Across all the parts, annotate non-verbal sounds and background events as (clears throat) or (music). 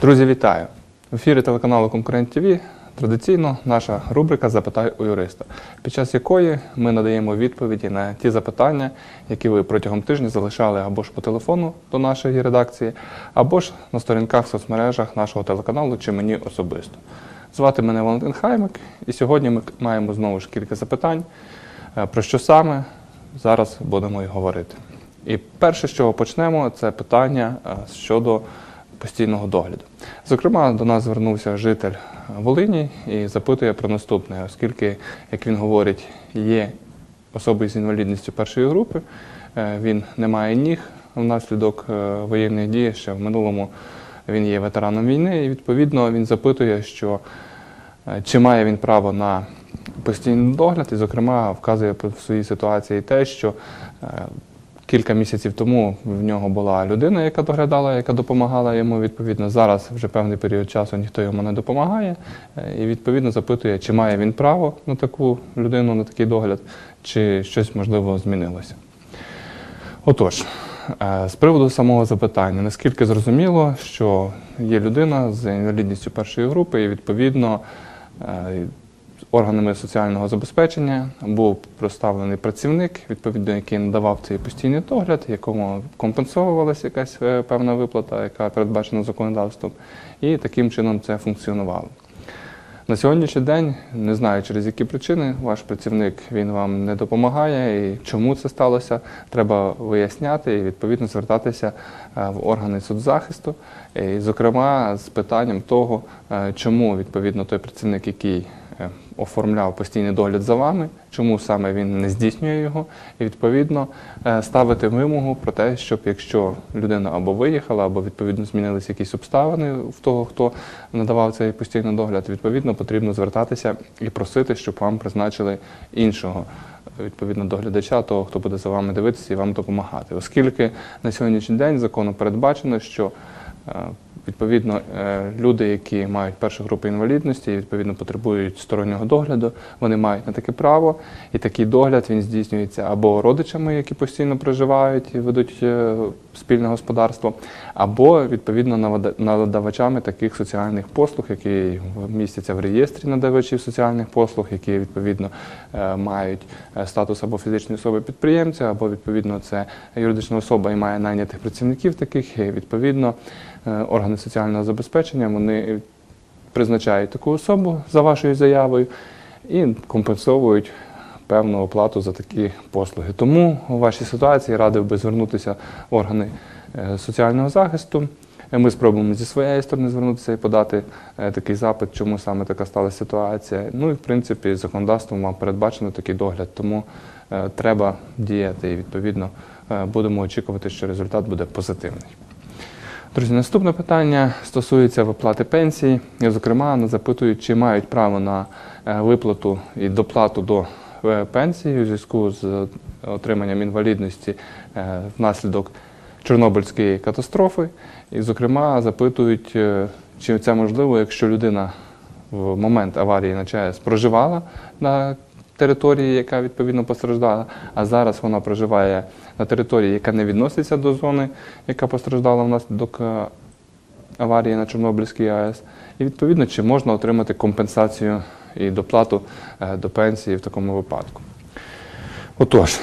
Друзі, вітаю! В ефірі телеканалу Конкурент ТВ традиційно наша рубрика Запитай у юриста, під час якої ми надаємо відповіді на ті запитання, які ви протягом тижня залишали або ж по телефону до нашої редакції, або ж на сторінках в соцмережах нашого телеканалу чи мені особисто. Звати мене Валентин Хаймик, і сьогодні ми маємо знову ж кілька запитань. Е, Про що саме зараз будемо і говорити. І перше, з чого почнемо, це питання е, щодо постійного догляду. Зокрема, до нас звернувся житель Волині і запитує про наступне, оскільки, як він говорить, є особи з інвалідністю першої групи, е, він не має ніг внаслідок е, воєнних дій, ще в минулому він є ветераном війни, і відповідно він запитує, що е, чи має він право на постійний догляд, і, зокрема, вказує в своїй ситуації те, що кілька місяців тому в нього була людина, яка доглядала, яка допомагала йому. Відповідно, зараз вже певний період часу ніхто йому не допомагає, е, і відповідно запитує, чи має він право на таку людину, на такий догляд, чи щось можливо змінилося. Отож, е, з приводу самого запитання, наскільки зрозуміло, що є людина з інвалідністю першої групи, і відповідно е, органами соціального забезпечення. Був проставлений працівник, відповідно, який надавав цей постійний догляд, якому компенсовувалася якась е, певна виплата, яка передбачена законодавством, і таким чином це функціонувало. На сьогоднішній день, не знаю через які причини, ваш працівник він вам не допомагає і чому це сталося, треба виясняти і відповідно звертатися е, в органи соцзахисту, і, зокрема, з питанням того, е, чому відповідно той працівник, який оформляв постійний догляд за вами, чому саме він не здійснює його, і відповідно е, ставити вимогу про те, щоб якщо людина або виїхала, або відповідно змінилися якісь обставини в того, хто надавав цей постійний догляд, відповідно потрібно звертатися і просити, щоб вам призначили іншого. Відповідно доглядача, того, хто буде за вами дивитися і вам допомагати, оскільки на сьогоднішній день законом передбачено, що Відповідно, е, люди, які мають першу групу інвалідності і відповідно потребують стороннього догляду, вони мають на таке право, і такий догляд він здійснюється або родичами, які постійно проживають і ведуть е, спільне господарство, або відповідно надавачами таких соціальних послуг, які містяться в реєстрі надавачів соціальних послуг, які відповідно е, мають е, статус або фізичної особи підприємця, або відповідно це юридична особа і має найнятих працівників таких. І, відповідно, е, органи соціального забезпечення вони призначають таку особу за вашою заявою і компенсовують певну оплату за такі послуги. Тому у вашій ситуації радив би звернутися в органи е, соціального захисту. Е, Ми спробуємо зі своєї сторони звернутися і подати е, такий запит, чому саме така сталася ситуація. Ну і в принципі законодавством вам передбачено такий догляд, тому е, треба діяти і відповідно е, будемо очікувати, що результат буде позитивний. Друзі, наступне питання стосується виплати пенсії. Зокрема, нас запитують, чи мають право на е, виплату і доплату до е, пенсії у зв'язку з е, отриманням інвалідності внаслідок Чорнобильської катастрофи. І, зокрема, запитують, чи це можливо, якщо людина в момент аварії на ЧАЕС проживала на території, яка відповідно постраждала, а зараз вона проживає на території, яка не відноситься до зони, яка постраждала внаслідок е, аварії на Чорнобильській АЕС. І відповідно, чи можна отримати компенсацію і доплату е, до пенсії в такому випадку. Отож,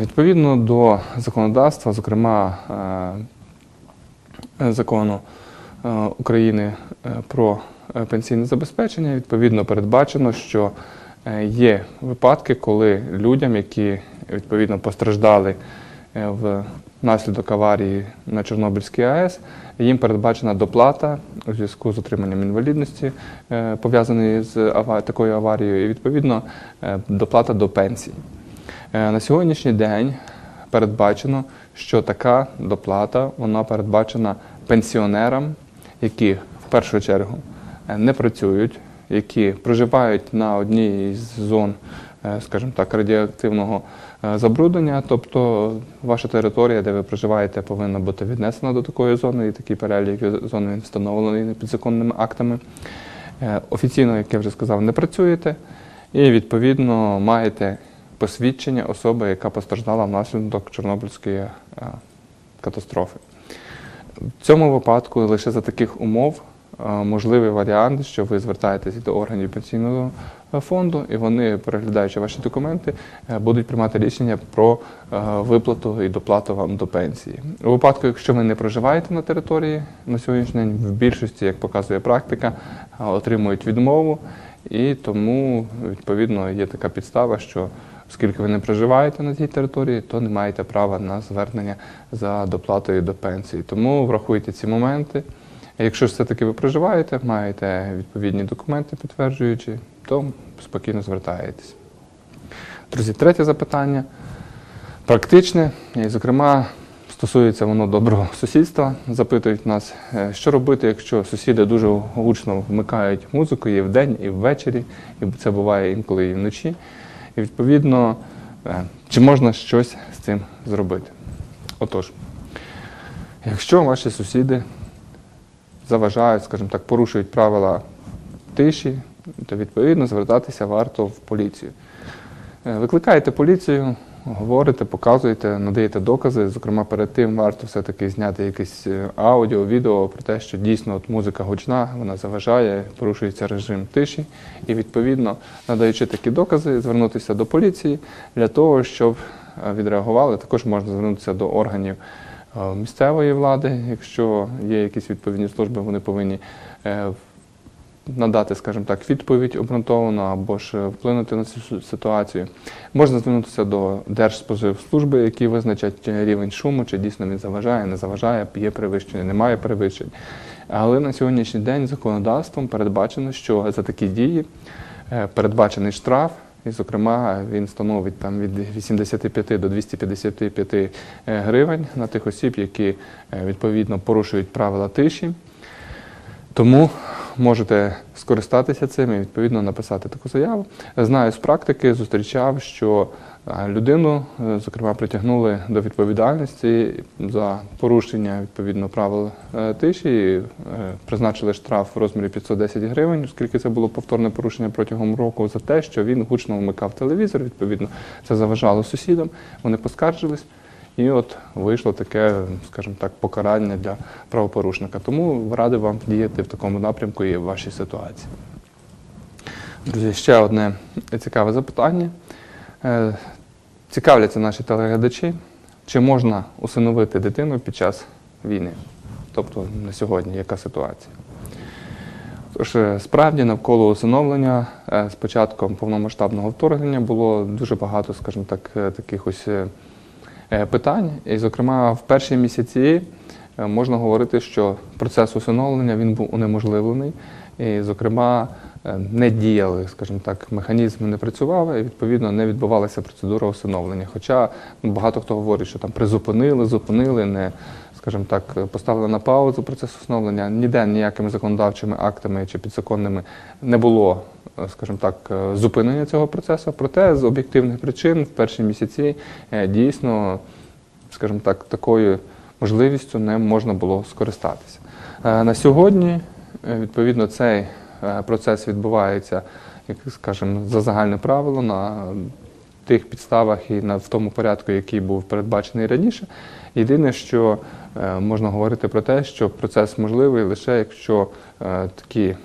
відповідно до законодавства, зокрема е, закону України про пенсійне забезпечення, відповідно передбачено, що є випадки, коли людям, які відповідно постраждали е, внаслідок аварії на Чорнобильській АЕС, їм передбачена доплата у зв'язку з отриманням інвалідності, е, пов'язаної з такою аварією, і відповідно е, доплата до пенсії. Е, На сьогоднішній день передбачено, що така доплата вона передбачена пенсіонерам, які в першу чергу е, не працюють, які проживають на одній із зон, е, скажімо так, радіоактивного е, забруднення. Тобто ваша територія, де ви проживаєте, повинна бути віднесена до такої зони, і такий перелік зон він встановлений підзаконними актами. Е, Офіційно, як я вже сказав, не працюєте, і відповідно маєте посвідчення особи, яка постраждала внаслідок Чорнобильської катастрофи. В цьому випадку лише за таких умов можливий варіант, що ви звертаєтесь до органів пенсійного е, фонду, і вони, переглядаючи ваші документи, е, будуть приймати рішення про е, виплату і доплату вам до пенсії. У випадку, якщо ви не проживаєте на території на сьогоднішній день, в більшості, як показує практика, е, отримують відмову, і тому відповідно є така підстава, що оскільки ви не проживаєте на цій території, то не маєте права на звернення за доплатою до пенсії. Тому врахуйте ці моменти. Якщо все-таки ви проживаєте, маєте відповідні документи підтверджуючі, то спокійно звертаєтесь. Друзі, третє запитання. Практичне, і, зокрема, стосується воно доброго сусідства. Запитують нас, е, що робити, якщо сусіди дуже гучно вмикають музику і вдень, і ввечері, і це буває інколи і вночі. І відповідно, е, чи можна щось з цим зробити? Отож, якщо ваші сусіди заважають, скажімо так, порушують правила тиші, то відповідно звертатися варто в поліцію. Е, Викликаєте поліцію, говорите, показуєте, надаєте докази. Зокрема, перед тим варто все-таки зняти якесь е, аудіо, відео про те, що дійсно от музика гучна, вона заважає, порушується режим тиші. І відповідно, надаючи такі докази, звернутися до поліції для того, щоб е, відреагували. Також можна звернутися до органів місцевої влади, якщо є якісь відповідні служби, вони повинні е, надати, скажімо так, відповідь обґрунтовану або ж вплинути на цю ситуацію. Можна звернутися до Держспоживслужби, які визначать рівень шуму, чи дійсно він заважає, не заважає, є перевищення, немає перевищень. Але на сьогоднішній день законодавством передбачено, що за такі дії е, передбачений штраф. І, зокрема, він становить там від 85 до 255 е, гривень на тих осіб, які е, відповідно порушують правила тиші. Тому можете скористатися цим і відповідно написати таку заяву. Знаю з практики, зустрічав, що е, людину, е, зокрема, притягнули до відповідальності за порушення відповідно правил е, тиші, призначили штраф в розмірі 510 гривень, оскільки це було повторне порушення протягом року за те, що він гучно вмикав телевізор. Відповідно, це заважало сусідам. Вони поскаржились. І от вийшло таке, скажімо так, покарання для правопорушника. Тому радий вам діяти в такому напрямку і в вашій ситуації. Друзі, ще одне цікаве запитання. Е, Цікавляться наші телеглядачі, чи можна усиновити дитину під час війни? Тобто на сьогодні яка ситуація? Тож, е, справді, навколо усиновлення е, з початком повномасштабного вторгнення було дуже багато, скажімо так, таких ось питань. І, зокрема, в перші місяці е, можна говорити, що процес усиновлення він був унеможливлений. І, зокрема, е, не діяли, скажімо так, механізм не працював, і відповідно не відбувалася процедура усиновлення. Хоча багато хто говорить, що там призупинили, зупинили, не скажімо так, поставили на паузу процес усиновлення. Ніде ніякими законодавчими актами чи підзаконними не було, е, скажімо так, е, зупинення цього процесу. Проте з об'єктивних причин в перші місяці е, дійсно, скажімо так, такою можливістю не можна було скористатися. Е, На сьогодні, е, відповідно, цей е, процес відбувається, як скажімо, за загальне правило на тих підставах і на в тому порядку, який був передбачений раніше. Єдине, що е, можна говорити про те, що процес можливий лише якщо е, такі, е,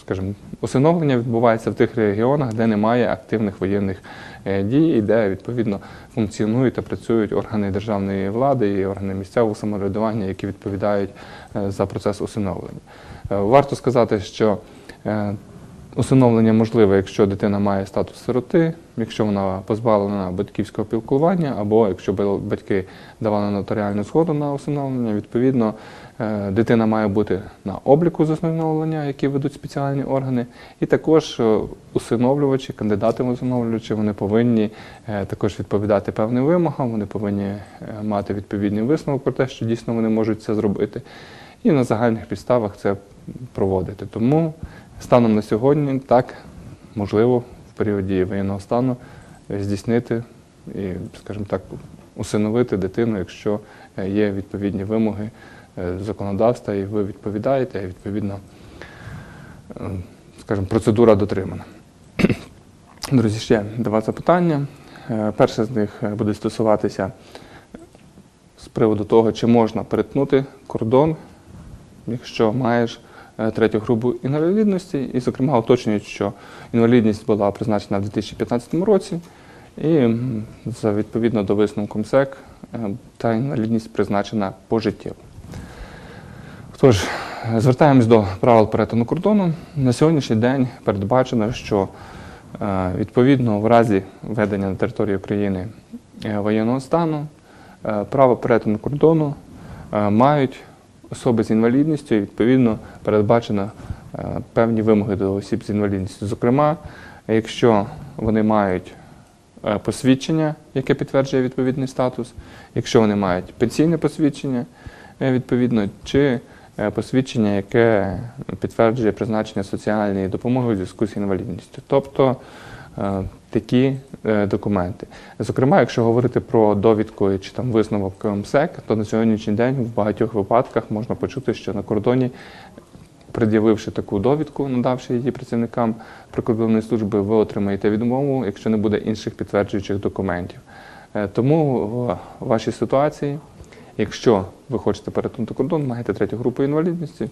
скажімо, усиновлення відбувається в тих регіонах, де немає активних воєнних е, дій, і де відповідно функціонують та працюють органи державної влади і органи місцевого самоврядування, які відповідають е, за процес усиновлення. Е, Варто сказати, що е, Усиновлення можливе, якщо дитина має статус сироти, якщо вона позбавлена батьківського пілкування, або якщо батьки давали нотаріальну згоду на усиновлення, відповідно е, дитина має бути на обліку з усиновлення, які ведуть спеціальні органи, і також е, усиновлювачі, кандидати в усиновлювачі, вони повинні е, також відповідати певним вимогам, вони повинні е, мати відповідний висновок про те, що дійсно вони можуть це зробити, і на загальних підставах це проводити. Тому Станом на сьогодні так можливо в періоді воєнного стану е, здійснити і, скажімо так, усиновити дитину, якщо е, є відповідні вимоги е, законодавства, і ви відповідаєте, і відповідно, е, скажімо, процедура дотримана. (clears throat) Друзі, ще два запитання. Е, Перше з них е, буде стосуватися з приводу того, чи можна перетнути кордон, якщо маєш е, третю групу інвалідності, і, зокрема, уточнюють, що інвалідність була призначена в 2015 році, і відповідно до висновку МСЕК е, та інвалідність призначена пожиттєво. Тож, звертаємось до правил перетину кордону. На сьогоднішній день передбачено, що е, відповідно в разі введення на території України е, воєнного стану е, право перетину кордону мають особи з інвалідністю, і відповідно передбачено певні вимоги до осіб з інвалідністю. Зокрема, якщо вони мають посвідчення, яке підтверджує відповідний статус, якщо вони мають пенсійне посвідчення, відповідно, чи посвідчення, яке підтверджує призначення соціальної допомоги у зв'язку з інвалідністю. Тобто е, такі е, документи. Зокрема, якщо говорити про довідку чи там висновок МСЕК, то на сьогоднішній день в багатьох випадках можна почути, що на кордоні пред'явивши таку довідку, надавши її працівникам прикордонної служби, ви отримаєте відмову, якщо не буде інших підтверджуючих документів. Е, Тому в вашій ситуації, якщо ви хочете перетнути кордон, маєте третю групу інвалідності,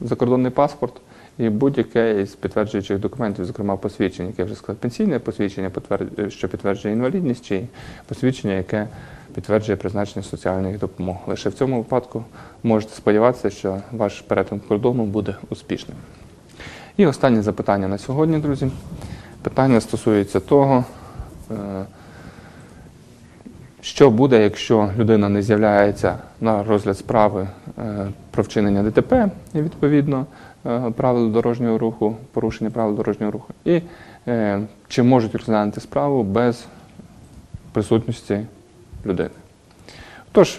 закордонний паспорт і будь-яке із підтверджуючих документів, зокрема посвідчення, яке я вже сказав, пенсійне посвідчення, що підтверджує інвалідність, чи посвідчення, яке підтверджує призначення соціальної допомоги. Лише в цьому випадку можете сподіватися, що ваш перетин кордону буде успішним. І останнє запитання на сьогодні, друзі. Питання стосується того, е, що буде, якщо людина не з'являється на розгляд справи е, про вчинення ДТП відповідно е, правил дорожнього руху, порушення правил дорожнього руху, і е, чи можуть розглянути справу без присутності людини. Тож,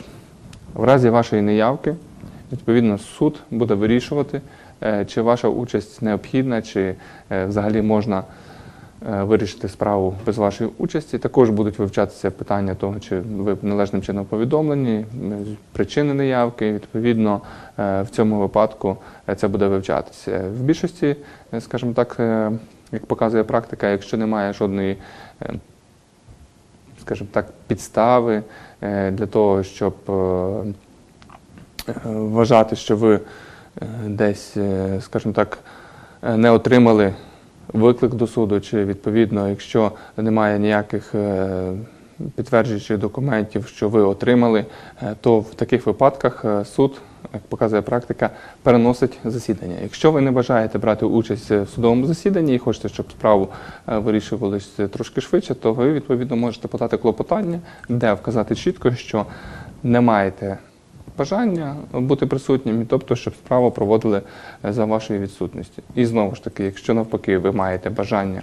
в разі вашої неявки, відповідно, суд буде вирішувати, чи ваша участь необхідна, чи взагалі можна вирішити справу без вашої участі. Також будуть вивчатися питання того, чи ви належним чином повідомлені, е, причини неявки. Відповідно, е, в цьому випадку е, це буде вивчатися. В більшості, е, скажімо так, е, як показує практика, якщо немає жодної е, скажімо так, підстави е, для того, щоб е, е, вважати, що ви е, десь, е, скажімо так, е, не отримали виклик до суду, чи відповідно, якщо немає ніяких е, підтверджуючих документів, що ви отримали, е, то в таких випадках е, суд, як показує практика, переносить засідання. Якщо ви не бажаєте брати участь в судовому засіданні і хочете, щоб справу вирішувалась трошки швидше, то ви відповідно можете подати клопотання, де вказати чітко, що не маєте бажання бути присутнім, тобто, щоб справу проводили е, за вашої відсутності. І знову ж таки, якщо навпаки ви маєте бажання,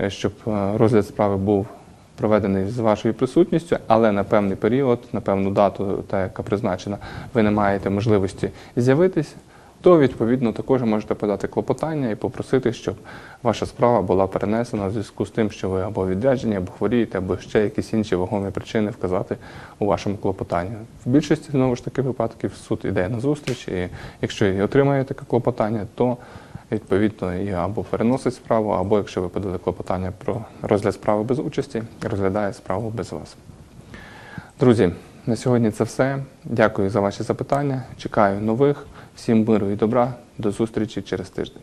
е, щоб е, розгляд справи був проведений з вашою присутністю, але на певний період, на певну дату, та яка призначена, ви не маєте можливості з'явитись, то відповідно також можете подати клопотання і попросити, щоб ваша справа була перенесена в зв'язку з тим, що ви або відряджені, або хворієте, або ще якісь інші вагомі причини вказати у вашому клопотанні. В більшості знову ж таки випадків суд іде на зустріч, і якщо і отримає таке клопотання, то відповідно і або переносить справу, або якщо ви подали клопотання про розгляд справи без участі, розглядає справу без вас. Друзі, на сьогодні це все. Дякую за ваші запитання. Чекаю нових. Всім миру і добра. До зустрічі через тиждень.